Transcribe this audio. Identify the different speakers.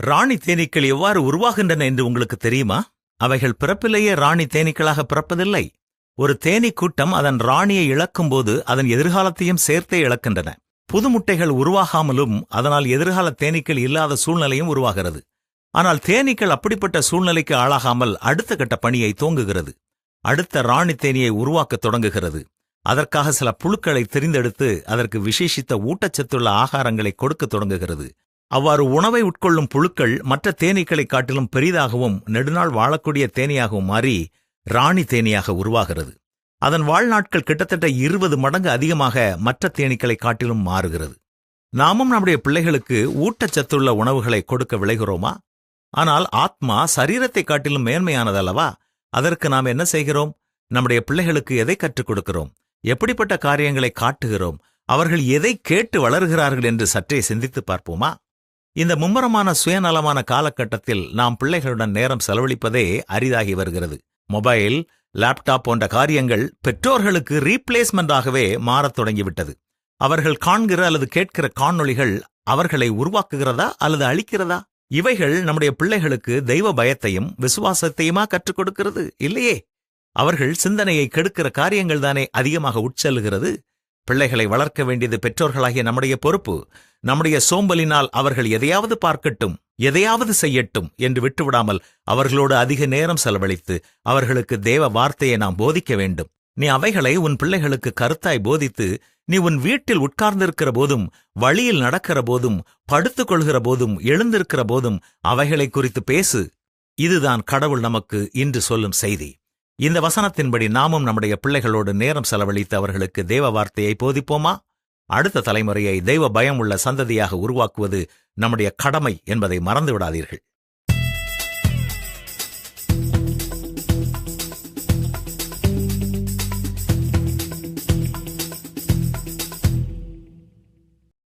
Speaker 1: ராணி தேனீக்கள் எவ்வாறு உருவாகின்றன என்று உங்களுக்கு தெரியுமா? அவைகள் பிறப்பிலேயே ராணி தேனீக்களாக பிறப்பதில்லை. ஒரு தேனீ கூட்டம் அதன் ராணியை இழக்கும்போது அதன் எதிர்காலத்தையும் சேர்த்தே இழக்கின்றன. புது முட்டைகள் உருவாகாமலும் அதனால் எதிர்கால தேனீக்கள் இல்லாத சூழ்நிலையும் உருவாகிறது. ஆனால் தேனீக்கள் அப்படிப்பட்ட சூழ்நிலைக்கு ஆளாகாமல் அடுத்த கட்ட பணியை தோங்குகிறது அடுத்த ராணி தேனியை உருவாக்கத் தொடங்குகிறது. அதற்காக சில புழுக்களை தெரிந்தெடுத்து அதற்கு விசேஷித்த ஊட்டச்சத்துள்ள ஆகாரங்களை கொடுக்கத் தொடங்குகிறது. அவ்வாறு உணவை உட்கொள்ளும் புழுக்கள் மற்ற தேனீக்களைக் காட்டிலும் பெரிதாகவும் நெடுநாள் வாழக்கூடிய தேனியாகவும் மாறி ராணி தேனியாக உருவாகிறது. அதன் வாழ்நாட்கள் கிட்டத்தட்ட இருபது மடங்கு அதிகமாக மற்ற தேனீக்களைக் காட்டிலும் மாறுகிறது. நாமும் நம்முடைய பிள்ளைகளுக்கு ஊட்டச்சத்துள்ள உணவுகளை கொடுக்க விளைகிறோமா? ஆனால் ஆத்மா சரீரத்தை காட்டிலும் மேன்மையானதல்லவா? அதற்கு நாம் என்ன செய்கிறோம்? நம்முடைய பிள்ளைகளுக்கு எதை கற்றுக் கொடுக்கிறோம்? எப்படிப்பட்ட காரியங்களை காட்டுகிறோம்? அவர்கள் எதை கேட்டு வளர்கிறார்கள் என்று சற்றே சிந்தித்துப் பார்ப்போமா? இந்த மும்முரமான சுயநலமான காலகட்டத்தில் நாம் பிள்ளைகளுடன் நேரம் செலவழிப்பதே அரிதாகி வருகிறது. மொபைல் லேப்டாப் போன்ற காரியங்கள் பெற்றோர்களுக்கு ரீப்ளேஸ்மெண்டாகவே மாறத் தொடங்கிவிட்டது. அவர்கள் காண்கிற அல்லது கேட்கிற காணொளிகள் அவர்களை உருவாக்குகிறதா அல்லது அழிக்கிறதா? இவைகள் நம்முடைய பிள்ளைகளுக்கு தெய்வ பயத்தையும் விசுவாசத்தையுமா கற்றுக் கொடுக்கிறது? இல்லையே. அவர்கள் சிந்தனையை கெடுக்கிற காரியங்கள் தானே அதிகமாக உட்செல்லுகிறது. பிள்ளைகளை வளர்க்க வேண்டியது பெற்றோர்களாகிய நம்முடைய பொறுப்பு. நம்முடைய சோம்பலினால் அவர்கள் எதையாவது பார்க்கட்டும் எதையாவது செய்யட்டும் என்று விட்டுவிடாமல் அவர்களோடு அதிக நேரம் செலவழித்து அவர்களுக்கு தேவ வார்த்தையை நாம் போதிக்க வேண்டும். நீ அவைகளை உன் பிள்ளைகளுக்கு கருத்தாய் போதித்து நீ உன் வீட்டில் உட்கார்ந்திருக்கிற போதும் வழியில் நடக்கிற போதும் படுத்துக் கொள்கிற போதும் எழுந்திருக்கிற போதும் அவைகளை குறித்து பேசு. இதுதான் கடவுள் நமக்கு இன்று சொல்லும் செய்தி. இந்த வசனத்தின்படி நாமும் நம்முடைய பிள்ளைகளோடு நேரம் செலவழித்து அவர்களுக்கு தேவ வார்த்தையை போதிப்போமா? அடுத்த தலைமுறையை தெய்வ பயம் உள்ள சந்ததியாக உருவாக்குவது நம்முடைய கடமை என்பதை மறந்து விடாதீர்கள்